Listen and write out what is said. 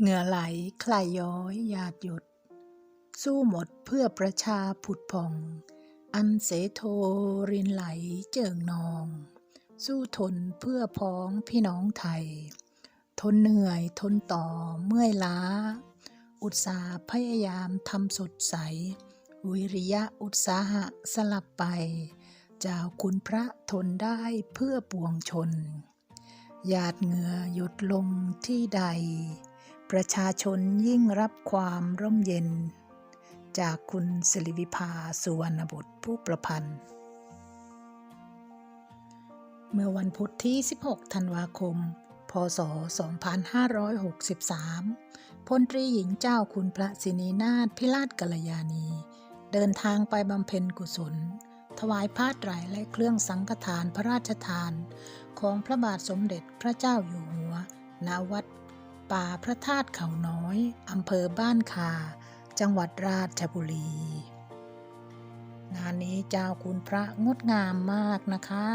เหงื่อไหลคลายย้อยหยาดหยด สู้หมดเพื่อประชาผุดผ่อง อันเสโทรินไหลเจิงนอง สู้ทนเพื่อพ้องพี่น้องไทย ทนเหนื่อยทนต่อเมื่อยล้า อุตสาห์พยายามทำสดใส วิริยะอุตสาหะสลับไปจ้าคุณพระทนได้เพื่อปวงชน หยาดเหงื่อหยดลงที่ใด ประชาชนยิ่งรับความร่มเย็น จากคุณสิริวิภาสุวรรณบุตรผู้ประพันธ์ เมื่อวันพุธที่ 16 ธันวาคม พศ 2563 พลตรีหญิงเจ้าคุณพระสินีนาถพิราชกัลยาณี เดินทางไปบำเพ็ญกุศล ถวายผ้าไตรและเครื่องสังฆทานพระราชทาน ของพระบาทสมเด็จพระเจ้าอยู่หัวณวัด ป่าพระธาตุเขาน้อย อำเภอบ้านคา จังหวัดราชบุรี งานนี้เจ้าคุณพระงดงามมากนะคะ